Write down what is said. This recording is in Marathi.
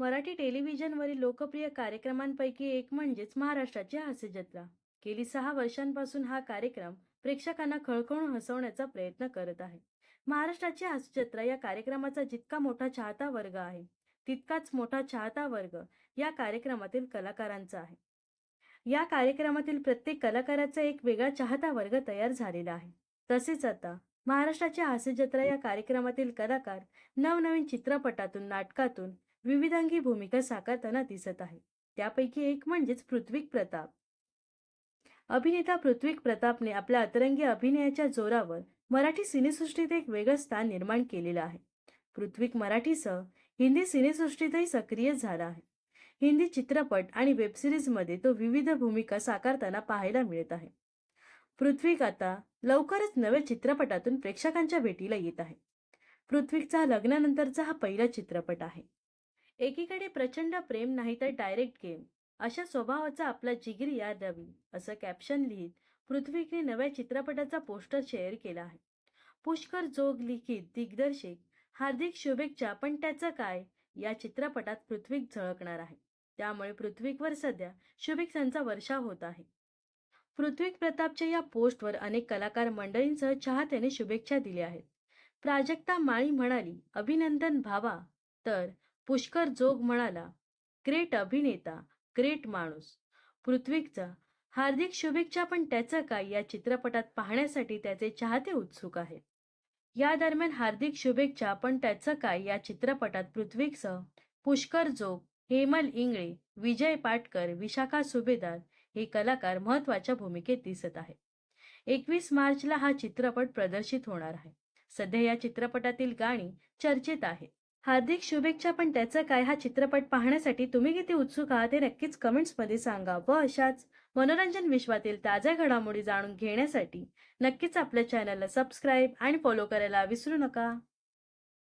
मराठी टेलिव्हिजनवरील लोकप्रिय कार्यक्रमांपैकी एक म्हणजेच महाराष्ट्राची हास्य जत्रा. गेली सहा वर्षांपासून हा कार्यक्रम प्रेक्षकांना खळखळून हसवण्याचा प्रयत्न करत आहे. महाराष्ट्राची हास्य जत्रा या कार्यक्रमाचा जितका मोठा चाहता वर्ग आहे तितकाच मोठा चाहता वर्ग या कार्यक्रमातील कलाकारांचा आहे. या कार्यक्रमातील प्रत्येक कलाकाराचा एक वेगळा चाहता वर्ग तयार झालेला आहे. तसेच आता महाराष्ट्राची हास्य जत्रा या कार्यक्रमातील कलाकार नवनवीन चित्रपटातून नाटकातून विविधांगी भूमिका साकारताना दिसत आहे. त्यापैकी एक म्हणजेच पृथ्वी प्रताप. अभिनेता पृथ्वी प्रतापने आपल्या अतरंगी अभिनयाच्या जोरावर मराठी सिनेसृष्टीत एक वेगळं स्थान निर्माण केलेलं आहे. पृथ्वी मराठीसह हिंदी सिनेसृष्टीतही सक्रिय झाला आहे. हिंदी चित्रपट आणि वेबसिरीजमध्ये तो विविध भूमिका साकारताना पाहायला मिळत आहे. पृथ्वी आता लवकरच नव्या चित्रपटातून प्रेक्षकांच्या भेटीला येत आहे. पृथ्वीचा लग्नानंतरचा हा पहिला चित्रपट आहे. एकीकडे प्रचंड प्रेम नाही तर डायरेक्ट गेम अशा स्वभावाचा आपला जिगरी याद रवी असं कॅप्शन लिहित पृथ्वीने नव्या चित्रपटाचा पोस्टर शेअर केला आहे. पुष्कर जोग लिखित दिग्दर्शक हार्दिक शुभेच्छा पण त्याचं काय? या चित्रपटात पृथ्वी झळकणार आहे. त्यामुळे पृथ्वीवर सध्या शुभेच्छांचा वर्षाव होत आहे. पृथ्वी प्रतापच्या या पोस्टवर अनेक कलाकार मंडळींसह चाहत्याने शुभेच्छा दिल्या आहेत. प्राजक्ता माळी म्हणाली अभिनंदन भावा. तर पुष्कर जोग म्हणाला ग्रेट अभिनेता ग्रेट माणूस. पृथ्वीचा हार्दिक शुभेच्छा पण त्याचं काय या चित्रपटात पाहण्यासाठी त्याचे चाहते उत्सुक आहेत या दरम्यान हार्दिक शुभेच्छा पण त्याचं काय या चित्रपटात पृथ्वीसह पुष्कर जोग हेमल इंगळे विजय पाटकर विशाखा सुभेदार हे कलाकार महत्त्वाच्या भूमिकेत दिसत आहेत. एकवीस मार्चला हा चित्रपट प्रदर्शित होणार आहे. सध्या या चित्रपटातील गाणी चर्चेत आहेत. हार्दिक शुभेच्छा पण त्याचं काय? हा चित्रपट पाहण्यासाठी तुम्ही किती उत्सुक आहात हे नक्कीच कमेंट्समध्ये सांगा. व अशाच मनोरंजन विश्वातील ताज्या घडामोडी जाणून घेण्यासाठी नक्कीच आपल्या चॅनलला सबस्क्राईब आणि फॉलो करायला विसरू नका.